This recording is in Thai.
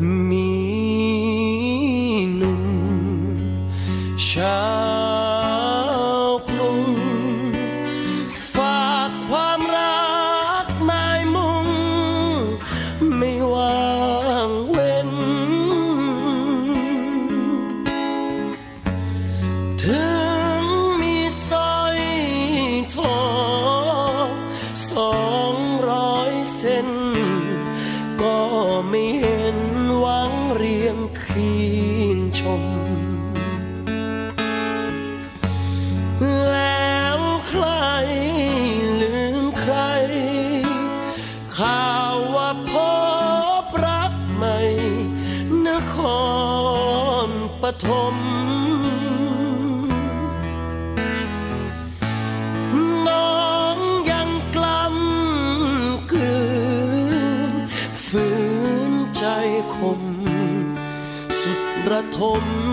มีหนุ่มชาวกรุงฝากความรักหมายมุ่ง ไม่ว่างเว้น ถึงมีสร้อยทองสองร้อยเส้นก็ไม่เห็น รียงคืนชม แล้วใครลืมใคร ข่าวว่าพบรักใหม่ นครปฐมน้องยังกล้ำกลืนฝืนใจคม ระทม